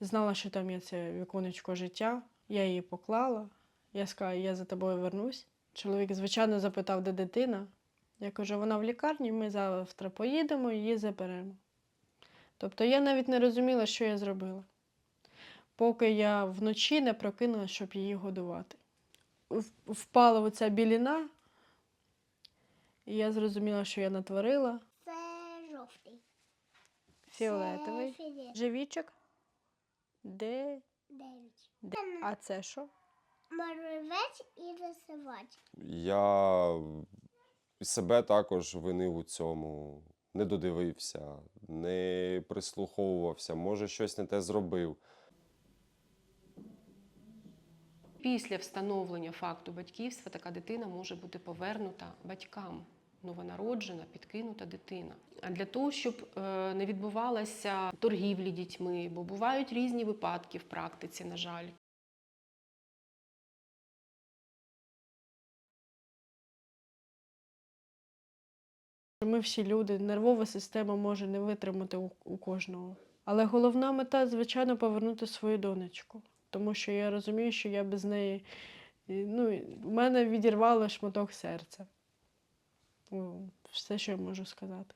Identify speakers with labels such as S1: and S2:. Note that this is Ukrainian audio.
S1: знала, що там є це віконечко життя. Я її поклала. Я сказала, я за тобою вернусь. Чоловік, звичайно, запитав, де дитина. Я кажу, вона в лікарні, ми завтра поїдемо, її заберемо. Тобто я навіть не розуміла, що я зробила, поки я вночі не прокинула, щоб її годувати. Впала оця біліна, і я зрозуміла, що я натворила.
S2: Це жовтий.
S1: Фіолетовий.
S2: Це
S1: Живічок. Де?
S2: Дев'ять.
S1: Де? А це що?
S2: Моревець і висивач.
S3: Я себе також винив у цьому, не додивився, не прислуховувався, може щось не те зробив.
S4: Після встановлення факту батьківства така дитина може бути повернута батькам. Новонароджена, підкинута дитина. А для того, щоб е, не відбувалася торгівлі дітьми, бо бувають різні випадки в практиці, на жаль.
S1: Ми всі люди, нервова система може не витримати у, кожного. Але головна мета, звичайно, повернути свою донечку. Тому що я розумію, що я без неї. Ну, в мене відірвало шматок серця. О, Все, що я можу сказати.